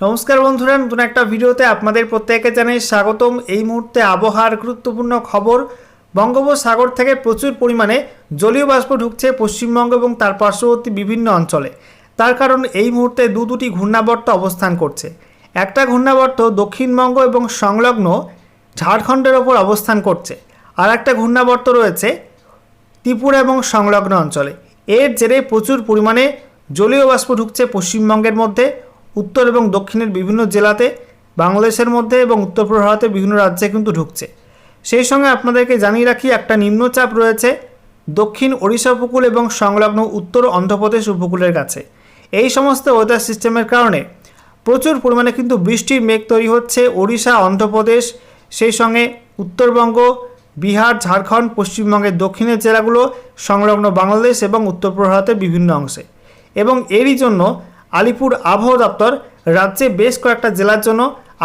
নমস্কার বন্ধুরা, নতুন একটা ভিডিওতে আপনাদের প্রত্যেকে জানাই স্বাগতম। এই মুহূর্তে আবহাওয়ার গুরুত্বপূর্ণ খবর, বঙ্গোপসাগর থেকে প্রচুর পরিমাণে জলীয় বাষ্প ঢুকছে পশ্চিমবঙ্গ এবং তার পার্শ্ববর্তী বিভিন্ন অঞ্চলে। তার কারণ এই মুহূর্তে দু দুটি ঘূর্ণাবর্ত অবস্থান করছে। একটা ঘূর্ণাবর্ত দক্ষিণবঙ্গ এবং সংলগ্ন ঝাড়খণ্ডের ওপর অবস্থান করছে। আর একটা ঘূর্ণাবর্ত রয়েছে ত্রিপুরা এবং সংলগ্ন অঞ্চলে। এর জেরে প্রচুর পরিমাণে জলীয় বাষ্প ঢুকছে পশ্চিমবঙ্গের মধ্যে। উত্তর এবং দক্ষিণের বিভিন্ন জেলাতে, বাংলাদেশের মধ্যে এবং উত্তরপূর্ব ভারতের বিভিন্ন রাজ্যে কিন্তু ঢুকছে। সেই সঙ্গে আপনাদেরকে জানিয়ে রাখি, একটা নিম্নচাপ রয়েছে দক্ষিণ ওড়িশা উপকূল এবং সংলগ্ন উত্তর অন্ধ্রপ্রদেশ উপকূলের কাছে। এই সমস্ত ওয়েদার সিস্টেমের কারণে প্রচুর পরিমাণে কিন্তু বৃষ্টির মেঘ তৈরি হচ্ছে ওড়িশা, অন্ধ্রপ্রদেশ, সেই সঙ্গে উত্তরবঙ্গ, বিহার, ঝাড়খণ্ড, পশ্চিমবঙ্গের দক্ষিণের জেলাগুলো, সংলগ্ন বাংলাদেশ এবং উত্তর পূর্ব ভারতের বিভিন্ন অংশে। এবং এরই জন্য আলিপুর আবহাওয়া দপ্তর রাজ্যে বেশ কয়েকটা জেলার জন্য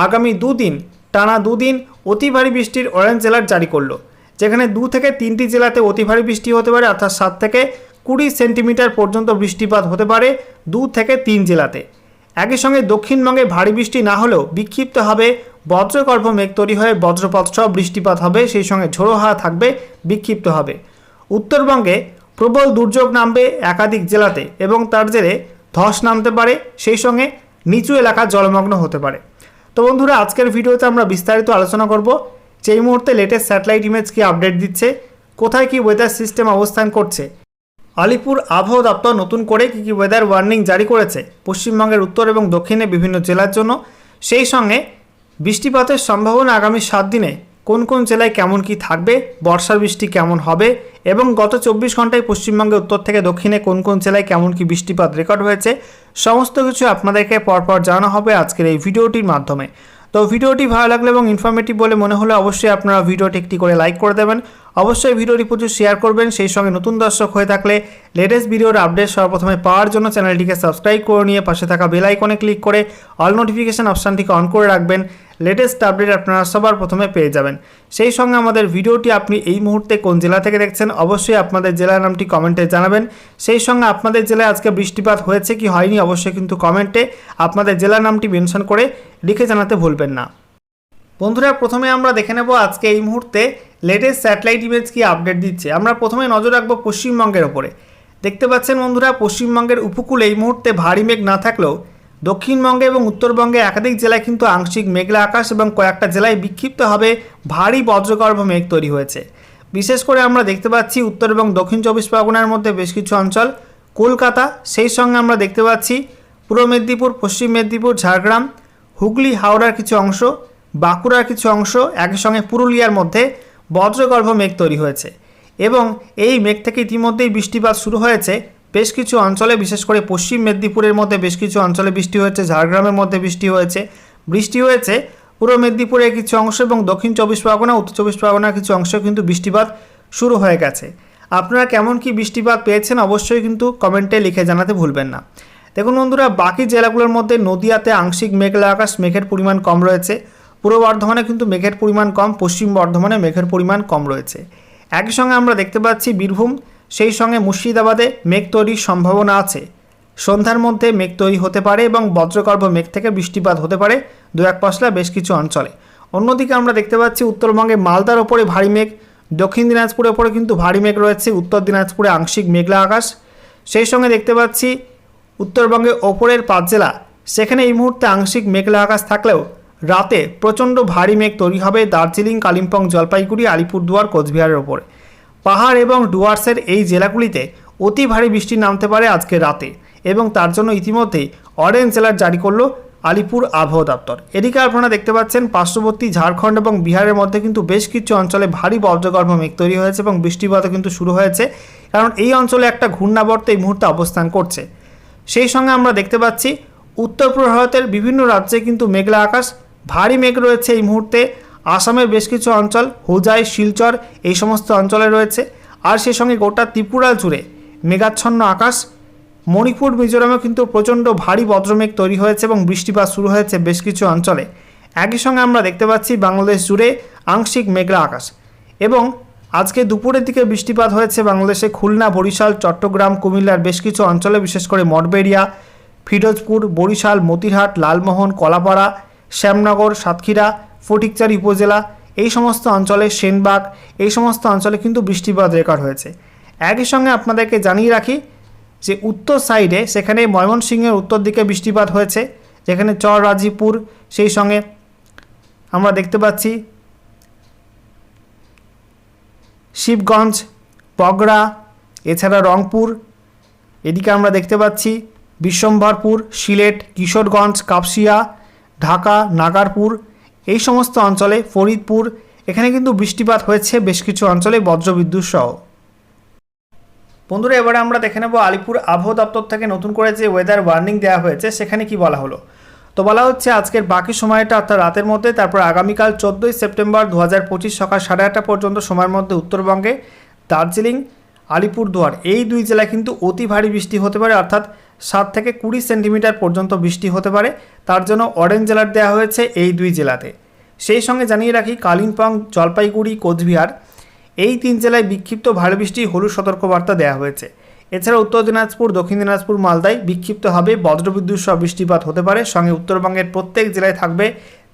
আগামী দুদিন, টানা দুদিন অতি ভারী বৃষ্টির অরেঞ্জ জেলার জারি করল। যেখানে দু থেকে তিনটি জেলাতে অতি ভারী বৃষ্টি হতে পারে, অর্থাৎ সাত থেকে কুড়ি সেন্টিমিটার পর্যন্ত বৃষ্টিপাত হতে পারে দু থেকে তিন জেলাতে। একই সঙ্গে দক্ষিণবঙ্গে ভারী বৃষ্টি না হলেও বিক্ষিপ্ত হবে বজ্রগর্ভ মেঘ তৈরি হয়ে বজ্রপাত সহ বৃষ্টিপাত হবে, সেই সঙ্গে ঝোড়ো হাওয়া থাকবে, বিক্ষিপ্ত হবে। উত্তরবঙ্গে প্রবল দুর্যোগ নামবে একাধিক জেলাতে এবং তার জেরে ধস নামতে পারে, সেই সঙ্গে নিচু এলাকা জলমগ্ন হতে পারে। তো বন্ধুরা, আজকের ভিডিওতে আমরা বিস্তারিত আলোচনা করব যে এই মুহূর্তে লেটেস্ট স্যাটেলাইট ইমেজ কি আপডেট দিচ্ছে, কোথায় কি ওয়েদার সিস্টেম অবস্থান করছে, আলিপুর আবহাওয়া দপ্তর নতুন করে কী কী ওয়েদার ওয়ার্নিং জারি করেছে, পশ্চিমবঙ্গের উত্তর এবং দক্ষিণে বিভিন্ন জেলার জন্য, সেই সঙ্গে বৃষ্টিপাতের সম্ভাবনা আগামী সাত দিনে কোন কোন জেলায় কেমন কি থাকবে, বর্ষা বৃষ্টি কেমন হবে এবং গত চব্বিশ ঘন্টায় পশ্চিমবঙ্গের উত্তর থেকে দক্ষিণে কোন কোন জেলায় কেমন কি বৃষ্টিপাত রেকর্ড হয়েছে, সমস্ত কিছু আপনাদেরকে পরপর জানানো হবে আজকের এই ভিডিওটির মাধ্যমে। তো ভিডিওটি ভালো লাগল এবং ইনফরমেটিভ বলে মনে হলে অবশ্যই আপনারা ভিডিওটি একটি করে লাইক করে দেবেন অবশ্যই ভিডিওটি প্রচুর শেয়ার করবেন। সেই সঙ্গে নতুন দর্শক হয়ে থাকলে লেটেস্ট ভিডিওর আপডেট সর্বপ্রথমে পাওয়ার জন্য চ্যানেলটিকে সাবস্ক্রাইব করে নিয়ে পাশে থাকা বেল আইকনে ক্লিক করে অল নোটিফিকেশান অপশানটিকে অন করে রাখবেন। লেটেস্ট আপডেট আপনারা সবার প্রথমে পেয়ে যাবেন। সেই সঙ্গে আমাদের ভিডিওটি আপনি এই মুহূর্তে কোন জেলা থেকে দেখছেন অবশ্যই আপনাদের জেলার নামটি কমেন্টে জানাবেন। সেই সঙ্গে আপনাদের জেলায় আজকে বৃষ্টিপাত হয়েছে কি হয়নি অবশ্যই কিন্তু কমেন্টে আপনাদের জেলার নামটি মেনশন করে লিখে জানাতে ভুলবেন না। বন্ধুরা, প্রথমে আমরা দেখে নেব আজকে এই মুহূর্তে লেটেস্ট স্যাটেলাইট ইমেজ কি আপডেট দিচ্ছে। আমরা প্রথমে নজর রাখব পশ্চিমবঙ্গের ওপরে। দেখতে পাচ্ছেন বন্ধুরা, পশ্চিমবঙ্গের উপকূলে এই মুহূর্তে ভারী মেঘ না থাকলেও দক্ষিণবঙ্গে এবং উত্তরবঙ্গে একাধিক জেলায় কিন্তু আংশিক মেঘলা আকাশ এবং কয়েকটা জেলায় বিক্ষিপ্তভাবে ভারী বজ্রগর্ভ মেঘ তৈরি হয়েছে। বিশেষ করে আমরা দেখতে পাচ্ছি উত্তর এবং দক্ষিণ চব্বিশ পরগনার মধ্যে বেশ কিছু অঞ্চল। কলকাতা, সেই সঙ্গে আমরা দেখতে পাচ্ছি পূর্ব মেদিনীপুর, পশ্চিম মেদিনীপুর, ঝাড়গ্রাম, হুগলি, হাওড়ার কিছু অংশ। বাঁকুড়ার কিছু অংশ একই সঙ্গে পুরুলিয়ার মধ্যে বজ্রগর্ভ মেঘ তৈরি হয়েছে এবং এই মেঘ থেকে ইতিমধ্যেই বৃষ্টিপাত শুরু হয়েছে। বেশ কিছু অঞ্চলে, বিশেষ করে পশ্চিম মেদিনীপুরের মধ্যে বেশ কিছু অঞ্চলে বৃষ্টি হয়েছে, ঝাড়গ্রামের মধ্যে বৃষ্টি হয়েছে। বৃষ্টি হয়েছে পূর্ব মেদিনীপুরের কিছু অংশ এবং দক্ষিণ চব্বিশ পরগনা, উত্তর চব্বিশ পরগনার কিছু অংশ কিন্তু বৃষ্টিপাত শুরু হয়ে গেছে। আপনারা কেমন কি বৃষ্টিপাত পেয়েছেন অবশ্যই কিন্তু কমেন্টে লিখে জানাতে ভুলবেন না। দেখুন বন্ধুরা, বাকি জেলাগুলোর মধ্যে নদিয়াতে আংশিক মেঘলা আকাশ, মেঘের পরিমাণ কম রয়েছে। পূর্ব বর্ধমানে কিন্তু মেঘের পরিমাণ কম, পশ্চিম বর্ধমানে মেঘের পরিমাণ কম রয়েছে। একই সঙ্গে আমরা দেখতে পাচ্ছি বীরভূম, সেই সঙ্গে মুর্শিদাবাদে মেঘ তৈরির সম্ভাবনা আছে। সন্ধ্যার মধ্যে মেঘ তৈরি হতে পারে এবং বজ্রগর্ভ মেঘ থেকে বৃষ্টিপাত হতে পারে দু এক পশলা বেশ কিছু অঞ্চলে। অন্যদিকে আমরা দেখতে পাচ্ছি উত্তরবঙ্গে মালদার ওপরে ভারী মেঘ, দক্ষিণ দিনাজপুরের ওপরে কিন্তু ভারী মেঘ রয়েছে, উত্তর দিনাজপুরে আংশিক মেঘলা আকাশ। সেই সঙ্গে দেখতে পাচ্ছি উত্তরবঙ্গে ওপরের পাঁচ জেলা, সেখানে এই মুহূর্তে আংশিক মেঘলা আকাশ থাকলেও রাতে প্রচণ্ড ভারী মেঘ তৈরি হবে দার্জিলিং, কালিম্পং, জলপাইগুড়ি, আলিপুরদুয়ার, কোচবিহারের ওপরে। পাহাড় এবং ডুয়ার্সের এই জেলাগুলিতে অতি ভারী বৃষ্টি নামতে পারে আজকে রাতে এবং তার জন্য ইতিমধ্যেই অরেঞ্জ জেলার জারি করল আলিপুর আবহাওয়া দপ্তর। এদিকে আপনারা দেখতে পাচ্ছেন, পার্শ্ববর্তী ঝাড়খণ্ড এবং বিহারের মধ্যে কিন্তু বেশ কিছু অঞ্চলে ভারী বজ্রগর্ভ মেঘ তৈরি হয়েছে এবং বৃষ্টিপাতও কিন্তু শুরু হয়েছে। কারণ এই অঞ্চলে একটা ঘূর্ণাবর্ত এই মুহূর্তে অবস্থান করছে। সেই সঙ্গে আমরা দেখতে পাচ্ছি, উত্তর ভারতের বিভিন্ন রাজ্যে কিন্তু মেঘলা আকাশ ভারী মেঘ রয়েছে এই মুহূর্তে। আসামের বেশ কিছু অঞ্চল, হুজাই, শিলচর এই সমস্ত অঞ্চলে রয়েছে। আর সেই সঙ্গে গোটা ত্রিপুরা জুড়ে মেঘাচ্ছন্ন আকাশ। মণিপুর মিজোরামে কিন্তু প্রচণ্ড ভারী বজ্রমেঘ তৈরি হয়েছে এবং বৃষ্টিপাত শুরু হয়েছে বেশ কিছু অঞ্চলে। একই সঙ্গে আমরা দেখতে পাচ্ছি বাংলাদেশ জুড়ে আংশিক মেঘলা আকাশ। এবং আজকে দুপুরের দিকে বৃষ্টিপাত হয়েছে বাংলাদেশে খুলনা, বরিশাল, চট্টগ্রাম, কুমিল্লার বেশ কিছু অঞ্চলে, বিশেষ করে মঠবেড়িয়া, ফিরোজপুর, বরিশাল মতিহাট লালমোহন, কলাপাড়া শ্যামনগর, সাতক্ষীরা, ফটিকচারি উপজেলা, এই সমস্ত অঞ্চলে সেনবাগ, এই সমস্ত অঞ্চলে কিন্তু বৃষ্টিপাত রেকর্ড হয়েছে। একই সঙ্গে আপনাদেরকে জানিয়ে রাখি যে উত্তর সাইডে সেখানে ময়মনসিংহের উত্তর দিকে বৃষ্টিপাত হয়েছে, যেখানে চর রাজীপুর সেই সঙ্গে আমরা দেখতে পাচ্ছি শিবগঞ্জ পগড়া এছাড়া রংপুর, এদিকে আমরা দেখতে পাচ্ছি বিশ্বম্ভরপুর, সিলেট, কিশোরগঞ্জ, কাপসিয়া ঢাকা, নাগারপুর, এই সমস্ত অঞ্চলে ফরিদপুর, এখানে কিন্তু বৃষ্টিপাত হয়েছে বেশ কিছু অঞ্চলে বজ্রবিদ্যুৎ সহ। বন্ধুরা, এবারে আমরা দেখে নেব আলিপুর আবহাওয়া দপ্তর থেকে নতুন করে যে ওয়েদার ওয়ার্নিং দেওয়া হয়েছে, সেখানে কি বলা হলো? তো বলা হচ্ছে, আজকের বাকি সময়টা অর্থাৎ রাতের মধ্যে, তারপর আগামীকাল চোদ্দোই সেপ্টেম্বর দু হাজার পঁচিশ সকাল সাড়ে আটটা পর্যন্ত সময়ের মধ্যে উত্তরবঙ্গে দার্জিলিং, আলিপুরদুয়ার, এই দুই জেলায় কিন্তু অতি ভারী বৃষ্টি হতে পারে, অর্থাৎ সাত থেকে কুড়ি সেন্টিমিটার পর্যন্ত বৃষ্টি হতে পারে। তার জন্য অরেঞ্জ অ্যালার্ট দেওয়া হয়েছে এই দুই জেলাতে। সেই সঙ্গে জানিয়ে রাখি, কালিম্পং, জলপাইগুড়ি, কোচবিহার, এই তিন জেলায় বিক্ষিপ্ত ভারী বৃষ্টি, হলুদ সতর্কবার্তা দেওয়া হয়েছে। এছাড়া উত্তর দিনাজপুর, দক্ষিণ দিনাজপুর, মালদায় বিক্ষিপ্তভাবে বজ্রবিদ্যুৎ সহ বৃষ্টিপাত হতে পারে। সঙ্গে উত্তরবঙ্গের প্রত্যেক জেলায় থাকবে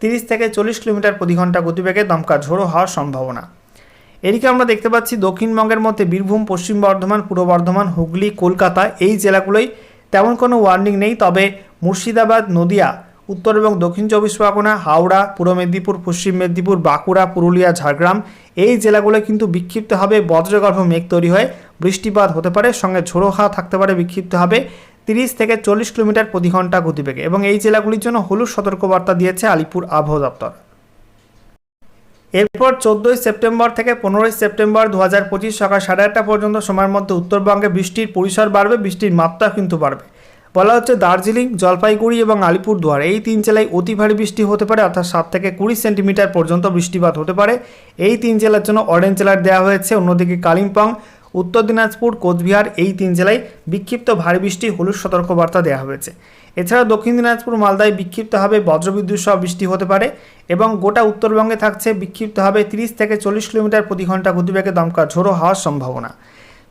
তিরিশ থেকে চল্লিশ কিলোমিটার প্রতি ঘণ্টা গতিবেগে দমকা ঝোড়ো হওয়ার সম্ভাবনা। এদিকে আমরা দেখতে পাচ্ছি, দক্ষিণবঙ্গের মধ্যে বীরভূম, পশ্চিম বর্ধমান, পূর্ব বর্ধমান, হুগলি, কলকাতা এই জেলাগুলোই তেমন কোনো ওয়ার্নিং নেই, তবে মুর্শিদাবাদ, নদিয়া, উত্তর এবং দক্ষিণ চব্বিশ পরগনা, হাওড়া, পূর্ব মেদিনীপুর, পশ্চিম মেদিনীপুর, বাঁকুড়া, পুরুলিয়া, ঝাড়গ্রাম এই জেলাগুলো কিন্তু বিক্ষিপ্তভাবে বজ্রগর্ভ মেঘ তৈরি হয়ে। বৃষ্টিপাত হতে পারে, সঙ্গে ঝোড়ো হাওয়া থাকতে পারে বিক্ষিপ্তভাবে তিরিশ থেকে চল্লিশ কিলোমিটার প্রতি ঘণ্টা গতিবেগে এবং এই জেলাগুলির জন্য হলুদ সতর্কবার্তা দিয়েছে আলিপুর আবহাওয়া দপ্তর। এরপর চোদ্দোই সেপ্টেম্বর থেকে পনেরোই সেপ্টেম্বর দু হাজার পঁচিশ সকাল সাড়ে আটটা পর্যন্ত সময়ের মধ্যে উত্তরবঙ্গে বৃষ্টির পরিসর বাড়বে, বৃষ্টির মাত্রা কিন্তু বাড়বে। বলা হচ্ছে দার্জিলিং, জলপাইগুড়ি এবং আলিপুরদুয়ার এই তিন জেলায় অতি ভারী বৃষ্টি হতে পারে, অর্থাৎ সাত থেকে কুড়ি সেন্টিমিটার পর্যন্ত বৃষ্টিপাত হতে পারে। এই তিন জেলার জন্য অরেঞ্জ অ্যালার্ট দেওয়া হয়েছে। অন্যদিকে কালিম্পং, উত্তর দিনাজপুর, কোচবিহার এই তিন জেলায় বিক্ষিপ্ত ভারী বৃষ্টি, হলুদ সতর্কবার্তা দেওয়া হয়েছে। এছাড়া দক্ষিণ দিনাজপুর মালদায় বিক্ষিপ্তভাবে বজ্রবিদ্যুৎ সহ বৃষ্টি হতে পারে এবং গোটা উত্তরবঙ্গে থাকছে বিক্ষিপ্তভাবে তিরিশ থেকে চল্লিশ কিলোমিটার প্রতি ঘণ্টা গতিবেগে দমকা ঝোড়ো হওয়ার সম্ভাবনা।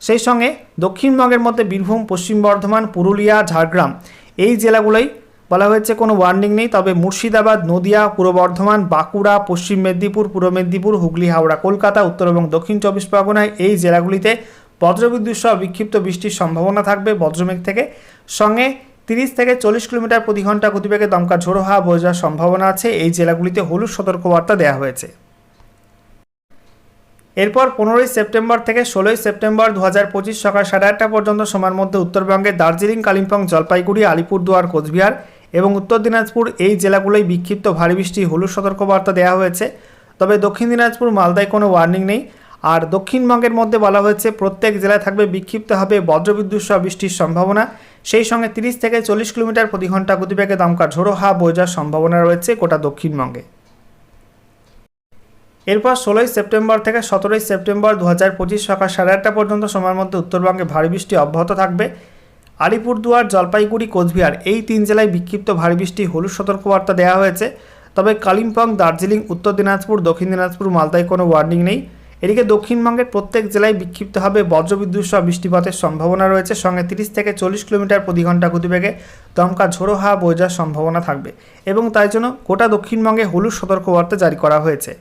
সেই সঙ্গে দক্ষিণবঙ্গের মধ্যে বীরভূম, পশ্চিম বর্ধমান, পুরুলিয়া, ঝাড়গ্রাম এই জেলাগুলোই বলা হয়েছে কোনো ওয়ার্নিং নেই, তবে মুর্শিদাবাদ, নদিয়া, পূর্ব বর্ধমান, বাঁকুড়া, পশ্চিম মেদিনীপুর, পূর্ব মেদিনীপুর, হুগলি, হাওড়া, কলকাতা, উত্তর এবং দক্ষিণ চব্বিশ পরগনায় এই জেলাগুলিতে বজ্রবিদ্যুৎ সহ বিক্ষিপ্ত বৃষ্টির সম্ভাবনা থাকবে বজ্রমেঘ থেকে। সঙ্গে তিরিশ থেকে চল্লিশ কিলোমিটার প্রতি ঘণ্টা গতিবেগে দমকা ঝোড়ো হাওয়া যাওয়ার সম্ভাবনা আছে। এই জেলাগুলিতে হলুদ সতর্কবার্তা দেওয়া হয়েছে। এরপর পনেরোই সেপ্টেম্বর থেকে ষোলোই সেপ্টেম্বর দু হাজার পঁচিশ সকাল সাড়ে আটটা পর্যন্ত সময়ের মধ্যে উত্তরবঙ্গে দার্জিলিং, কালিম্পং, জলপাইগুড়ি, আলিপুরদুয়ার, কোচবিহার এবং উত্তর দিনাজপুর এই জেলাগুলোয় বিক্ষিপ্ত ভারী বৃষ্টি, হলুদ সতর্কবার্তা দেওয়া হয়েছে। তবে দক্ষিণ দিনাজপুর, মালদায় কোনো ওয়ার্নিং নেই। আর দক্ষিণবঙ্গের মধ্যে বলা হয়েছে, প্রত্যেক জেলায় থাকবে বিক্ষিপ্ত হবে বজ্রবিদ্যুৎ সহ বৃষ্টির সম্ভাবনা। সেই সঙ্গে তিরিশ থেকে চল্লিশ কিলোমিটার প্রতি ঘণ্টা গতিবেগে দমকা ঝোড়ো বয়ে যাওয়ার সম্ভাবনা রয়েছে গোটা দক্ষিণবঙ্গে। এরপর ষোলোই সেপ্টেম্বর থেকে সতেরোই সেপ্টেম্বর দু হাজার পঁচিশ সকাল সাড়ে আটটা পর্যন্ত সময়ের মধ্যে উত্তরবঙ্গে ভারী বৃষ্টি অব্যাহত থাকবে। আলিপুরদুয়ার, জলপাইগুড়ি, কোচবিহার এই তিন জেলায় বিক্ষিপ্ত ভারী বৃষ্টি হলুদ সতর্কবার্তা দেওয়া হয়েছে। তবে কালিম্পং, দার্জিলিং, উত্তর দিনাজপুর, দক্ষিণ দিনাজপুর, মালদায় কোনো ওয়ার্নিং নেই। এদিকে দক্ষিণবঙ্গের প্রত্যেক জেলায় বিক্ষিপ্তভাবে বজ্রবিদ্যুৎ সহ বৃষ্টিপাতের সম্ভাবনা রয়েছে। সঙ্গে তিরিশ থেকে চল্লিশ কিলোমিটার প্রতি ঘণ্টা গতিবেগে দমকা ঝোড়ো হাওয়া বয়ে যাওয়ার সম্ভাবনা থাকবে এবং তাই জন্য গোটা দক্ষিণবঙ্গে হলুদ সতর্কবার্তা জারি করা হয়েছে।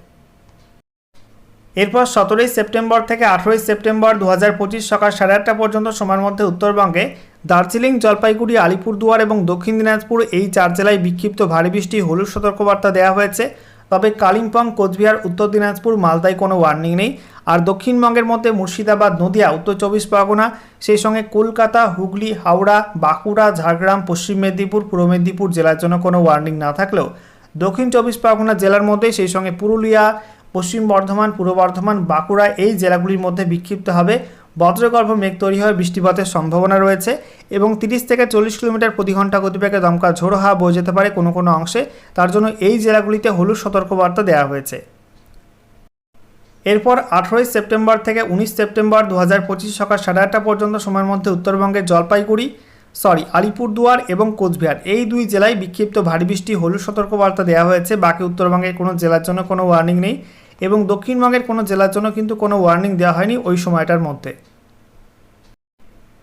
এরপর সতেরোই সেপ্টেম্বর থেকে আঠেরোই সেপ্টেম্বর দু হাজার পঁচিশ সকাল সাড়ে আটটা পর্যন্ত সময়ের মধ্যে উত্তরবঙ্গে দার্জিলিং, জলপাইগুড়ি, আলিপুরদুয়ার এবং দক্ষিণ দিনাজপুর এই চার জেলায় বিক্ষিপ্ত ভারী বৃষ্টি, হলুদ সতর্কবার্তা দেওয়া হয়েছে। তবে কালিম্পং, কোচবিহার, উত্তর দিনাজপুর, মালদায় কোনো ওয়ার্নিং নেই। আর দক্ষিণবঙ্গের মধ্যে মুর্শিদাবাদ, নদিয়া, উত্তর চব্বিশ পরগনা, সেই সঙ্গে কলকাতা, হুগলি, হাওড়া, বাঁকুড়া, ঝাড়গ্রাম, পশ্চিম মেদিনীপুর, পূর্ব মেদিনীপুর জেলার জন্য কোনো ওয়ার্নিং না থাকলেও দক্ষিণ চব্বিশ পরগনা জেলার মধ্যে সেই সঙ্গে পুরুলিয়া, পশ্চিম বর্ধমান, পূর্ব বর্ধমান, বাঁকুড়া এই জেলাগুলির মধ্যে বিক্ষিপ্ত হবে। বজ্রগর্ভ মেঘ তৈরি হয়ে বৃষ্টিপাতের সম্ভাবনা রয়েছে এবং তিরিশ থেকে চল্লিশ কিলোমিটার প্রতি ঘণ্টা গতিবেগে দমকা ঝোড়ো হাওয়া বয়ে যেতে পারে কোনো কোনো অংশে। তার জন্য এই জেলাগুলিতে হলুদ সতর্কবার্তা দেওয়া হয়েছে। এরপর আঠেরোই সেপ্টেম্বর থেকে উনিশ সেপ্টেম্বর দু হাজার পঁচিশ সকাল সাড়ে আটটা পর্যন্ত সময়ের মধ্যে উত্তরবঙ্গের জলপাইগুড়ি, সরি, আলিপুরদুয়ার এবং কোচবিহার এই দুই জেলায় বিক্ষিপ্ত ভারী বৃষ্টি, হলুদ সতর্কবার্তা দেওয়া হয়েছে। বাকি উত্তরবঙ্গের কোনো জেলার জন্য কোনো ওয়ার্নিং নেই। এবং দক্ষিণবঙ্গের কোনো জেলার জন্য কিন্তু কোনো ওয়ার্নিং দেওয়া হয়নি ওই সময়টার মধ্যে।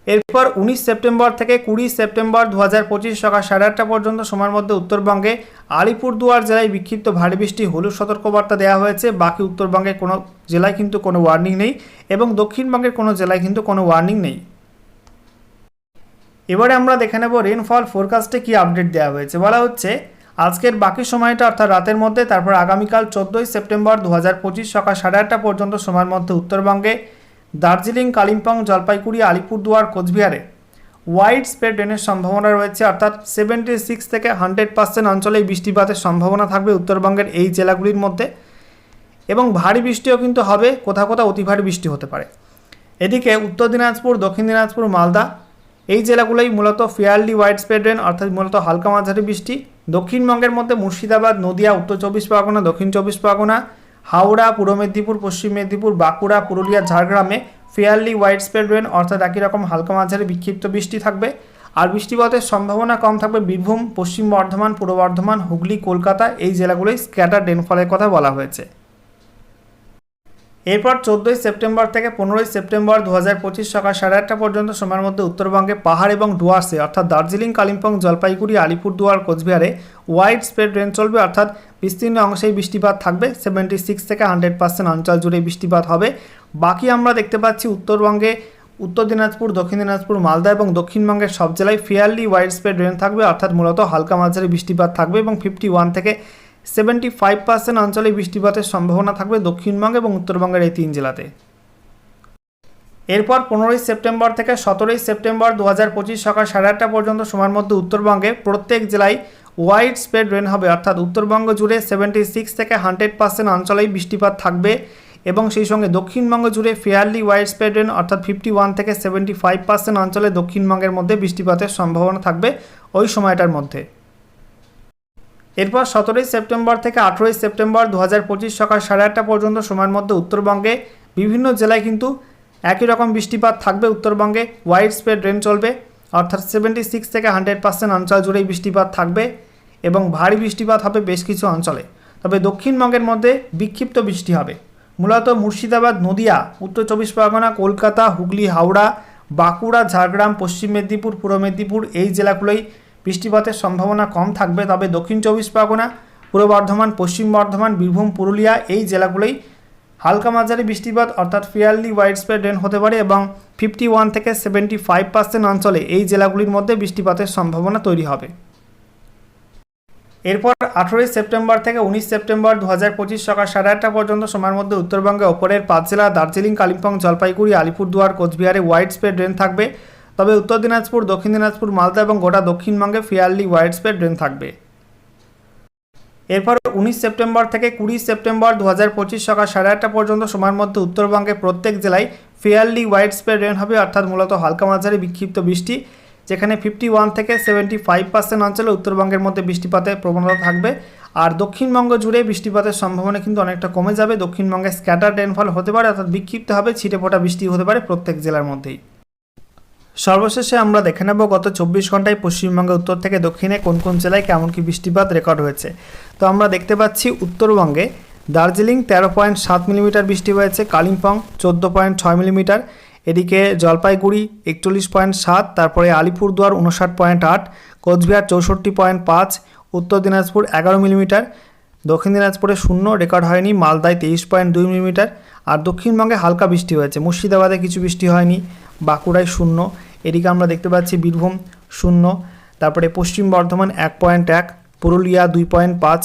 এরপর উনিশ সেপ্টেম্বর থেকে কুড়ি সেপ্টেম্বর দু হাজার পঁচিশ সকাল সাড়ে আটটা পর্যন্ত সময়ের মধ্যে উত্তরবঙ্গে আলিপুরদুয়ার জেলায় বিক্ষিপ্ত ভারী বৃষ্টি, হলুদ সতর্কবার্তা দেওয়া হয়েছে। বাকি উত্তরবঙ্গের কোনো জেলায় কিন্তু কোনো ওয়ার্নিং নেই এবং দক্ষিণবঙ্গের কোনো জেলায় কিন্তু কোনো ওয়ার্নিং নেই। এবারে আমরা দেখে নেব রেনফল ফোরকাস্টে কি আপডেট দেওয়া হয়েছে। বলা হচ্ছে আজকের বাকি সময়টা অর্থাৎ রাতের মধ্যে, তারপর আগামীকাল চোদ্দোই সেপ্টেম্বর দু হাজার পঁচিশ সকাল সাড়ে আটটা পর্যন্ত সময়ের মধ্যে উত্তরবঙ্গে দার্জিলিং, কালিম্পং, জলপাইগুড়ি, আলিপুরদুয়ার, কোচবিহারে। ওয়াইড স্প্রেড রেনের সম্ভাবনা রয়েছে, অর্থাৎ সেভেন্টি সিক্স থেকে হান্ড্রেড পার্সেন্ট অঞ্চলেই বৃষ্টিপাতের সম্ভাবনা থাকবে উত্তরবঙ্গের এই জেলাগুলির মধ্যে এবং ভারী বৃষ্টিও কিন্তু হবে, কোথাও কোথাও অতি ভারী বৃষ্টি হতে পারে। এদিকে উত্তর দিনাজপুর, দক্ষিণ দিনাজপুর, মালদা, এই জেলাগুলোই মূলত ফেয়ারলি ওয়াইড স্প্রেড রেন অর্থাৎ মূলত হালকা মাঝারি বৃষ্টি। দক্ষিণবঙ্গের মধ্যে মুর্শিদাবাদ, নদিয়া, উত্তর চব্বিশ পরগনা, দক্ষিণ চব্বিশ পরগনা, হাওড়া, পূর্ব মেদিনীপুর, পশ্চিম মেদিনীপুর, বাঁকুড়া, পুরুলিয়া, ঝাড়গ্রামে ফেয়ারলি ওয়াইড স্প্রেড রেন অর্থাৎ একই রকম হালকা মাঝারি বিক্ষিপ্ত বৃষ্টি থাকবে। আর বৃষ্টিপাতের সম্ভাবনা কম থাকবে বীরভূম, পশ্চিম বর্ধমান, পূর্ব বর্ধমান, হুগলি, কলকাতা, এই জেলাগুলোয় স্ক্যাটার ডেনফলের কথা বলা হয়েছে। এরপর চোদ্দোই সেপ্টেম্বর থেকে পনেরোই সেপ্টেম্বর দু হাজার পঁচিশ সকাল সাড়ে আটটা পর্যন্ত সময়ের মধ্যে উত্তরবঙ্গে পাহাড় এবং ডুয়ার্সে অর্থাৎ দার্জিলিং, কালিম্পং, জলপাইগুড়ি, আলিপুরদুয়ার, কোচবিহারে ওয়াইড স্প্রেড রেন চলবে। অর্থাৎ বিস্তীর্ণ অংশেই বৃষ্টিপাত থাকবে। সেভেন্টি সিক্স থেকে হান্ড্রেড পার্সেন্ট অঞ্চল জুড়ে বৃষ্টিপাত হবে। বাকি আমরা দেখতে পাচ্ছি উত্তরবঙ্গে, উত্তর দিনাজপুর, দক্ষিণ দিনাজপুর, মালদা এবং দক্ষিণবঙ্গের সব জেলায় ফেয়ারলি ওয়াইড স্প্রেড রেন থাকবে। অর্থাৎ মূলত হালকা মাঝারি বৃষ্টিপাত থাকবে এবং ফিফটি ওয়ান থেকে সেভেন্টি ফাইভ পার্সেন্ট অঞ্চলে বৃষ্টিপাতের সম্ভাবনা থাকবে দক্ষিণবঙ্গ এবং উত্তরবঙ্গের এই তিন জেলাতে। এরপর পনেরোই সেপ্টেম্বর থেকে সতেরোই সেপ্টেম্বর দু হাজার পঁচিশ সকাল সাড়ে আটটা পর্যন্ত সময়ের মধ্যে উত্তরবঙ্গে প্রত্যেক জেলায় ওয়াইড স্প্রেড রেন হবে। অর্থাৎ উত্তরবঙ্গ জুড়ে সেভেন্টি সিক্স থেকে হান্ড্রেড পার্সেন্ট অঞ্চলেই বৃষ্টিপাত থাকবে এবং সেই সঙ্গে দক্ষিণবঙ্গ জুড়ে ফেয়ারলি ওয়াইড স্প্রেড রেন অর্থাৎ ফিফটি ওয়ান থেকে সেভেন্টি ফাইভ পার্সেন্ট অঞ্চলে দক্ষিণবঙ্গের মধ্যে বৃষ্টিপাতের সম্ভাবনা থাকবে ওই সময়টার মধ্যে। এরপর সতেরোই সেপ্টেম্বর থেকে আঠেরোই সেপ্টেম্বর দু হাজার পঁচিশ সকাল সাড়ে আটটা পর্যন্ত সময়ের মধ্যে উত্তরবঙ্গে বিভিন্ন জেলায় কিন্তু একই রকম বৃষ্টিপাত থাকবে। উত্তরবঙ্গে ওয়াইড স্প্রেড রেন চলবে। অর্থাৎ সেভেন্টি সিক্স থেকে হান্ড্রেড পার্সেন্ট অঞ্চল জুড়েই বৃষ্টিপাত থাকবে এবং ভারী বৃষ্টিপাত হবে বেশ কিছু অঞ্চলে। তবে দক্ষিণবঙ্গের মধ্যে বিক্ষিপ্ত বৃষ্টি হবে। মূলত মুর্শিদাবাদ, নদিয়া, উত্তর চব্বিশ পরগনা, কলকাতা, হুগলি, হাওড়া, বাঁকুড়া, ঝাড়গ্রাম, পশ্চিম মেদিনীপুর, পূর্ব মেদিনীপুর এই জেলাগুলোই বৃষ্টিপাতের সম্ভাবনা কম থাকবে, তবে দক্ষিণ চব্বিশ পরগনা, পূর্ব বর্ধমান, পশ্চিম বর্ধমান, বীরভূম, পুরুলিয়া এই জেলাগুলোই হালকা মাঝারি বৃষ্টিপাত অর্থাৎ ফেয়ারলি ওয়াইড স্প্রেড রেন হতে পারে এবং ফিফটি ওয়ান থেকে সেভেন্টি ফাইভ পার্সেন্ট অঞ্চলে এই জেলাগুলির মধ্যে বৃষ্টিপাতের সম্ভাবনা তৈরি হবে। এরপর আঠেরোই সেপ্টেম্বর থেকে উনিশ সেপ্টেম্বর দু হাজার পঁচিশ সকাল সাড়ে আটটা পর্যন্ত সময়ের মধ্যে উত্তরবঙ্গে ওপরের পাঁচ জেলা, দার্জিলিং, কালিম্পং, জলপাইগুড়ি, আলিপুরদুয়ার, কোচবিহারে ওয়াইড স্প্রেড রেন থাকবে। তবে উত্তর দিনাজপুর, দক্ষিণ দিনাজপুর, মালদা এবং গোটা দক্ষিণবঙ্গে ফেয়ারলি ওয়াইড স্প্রেড রেন থাকবে। এরপর উনিশ সেপ্টেম্বর থেকে কুড়ি সেপ্টেম্বর দু হাজার পঁচিশ সকাল সাড়ে আটটা পর্যন্ত সময়ের মধ্যে উত্তরবঙ্গে প্রত্যেক জেলায় ফেয়ারলি ওয়াইড স্প্রেড রেন হবে, অর্থাৎ মূলত হালকা মাঝারি বিক্ষিপ্ত বৃষ্টি, যেখানে ফিফটি ওয়ান থেকে সেভেন্টি ফাইভ পার্সেন্ট অঞ্চলে উত্তরবঙ্গের মধ্যে বৃষ্টিপাতের প্রবণতা থাকবে। আর দক্ষিণবঙ্গ জুড়ে বৃষ্টিপাতের সম্ভাবনা কিন্তু অনেকটা কমে যাবে। দক্ষিণবঙ্গে স্ক্যাটার রেনফল হতে পারে, অর্থাৎ বিক্ষিপ্ত হবে ছিটে ফোটা বৃষ্টি হতে পারে প্রত্যেক জেলার মধ্যেই। সর্বশেষে আমরা দেখে নেব গত চব্বিশ ঘন্টায় পশ্চিমবঙ্গের উত্তর থেকে দক্ষিণে কোন কোন জেলায় কেমন কি বৃষ্টিপাত রেকর্ড হয়েছে। তো আমরা দেখতে পাচ্ছি উত্তরবঙ্গে দার্জিলিং তেরো পয়েন্ট সাত মিলিমিটার বৃষ্টি হয়েছে, কালিম্পং চোদ্দ পয়েন্ট ছয় মিলিমিটার, এদিকে জলপাইগুড়ি একচল্লিশ পয়েন্ট সাত, তারপরে আলিপুরদুয়ার উনষাট পয়েন্ট আট, কোচবিহার চৌষট্টি পয়েন্ট পাঁচ, উত্তর দিনাজপুর এগারো মিলিমিটার, দক্ষিণ দিনাজপুরে শূন্য রেকর্ড হয়নি, মালদায় তেইশ পয়েন্ট দুই মিলিমিটার, আর দক্ষিণবঙ্গে হালকা বৃষ্টি হয়েছে, মুর্শিদাবাদে কিছু বৃষ্টি হয়নি, বাঁকুড়ায় শূন্য এদিকে আমরা দেখতে পাচ্ছি বীরভূম শূন্য, তারপরে পশ্চিম বর্ধমান এক পয়েন্ট এক, পুরুলিয়া দুই পয়েন্ট পাঁচ,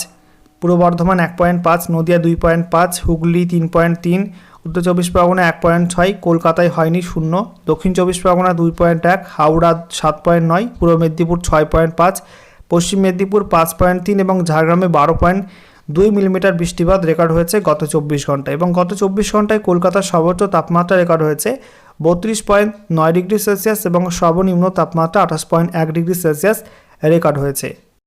পূর্ব বর্ধমান এক পয়েন্ট পাঁচ, নদিয়া দুই পয়েন্ট পাঁচ, হুগলি তিন পয়েন্ট তিন, উত্তর চব্বিশ পরগনা এক পয়েন্ট ছয়, কলকাতায় হয়নি শূন্য, দক্ষিণ চব্বিশ পরগনা দুই পয়েন্ট এক, হাওড়া সাত পয়েন্ট নয়, পূর্ব মেদিনীপুর ছয় পয়েন্ট পাঁচ, পশ্চিম মেদিনীপুর পাঁচ পয়েন্ট তিন এবং ঝাড়গ্রামে বারো পয়েন্ট দুই মিলিমিটার বৃষ্টিপাত রেকর্ড হয়েছে গত চব্বিশ ঘন্টায় এবং গত চব্বিশ ঘন্টায় কলকাতার সর্বোচ্চ তাপমাত্রা রেকর্ড হয়েছে বত্রিশ পয়েন্ট নয় ডিগ্রি সেলসিয়াস এবং সর্বনিম্ন তাপমাত্রা আঠাশ পয়েন্ট এক ডিগ্রি সেলসিয়াস রেকর্ড হয়েছে।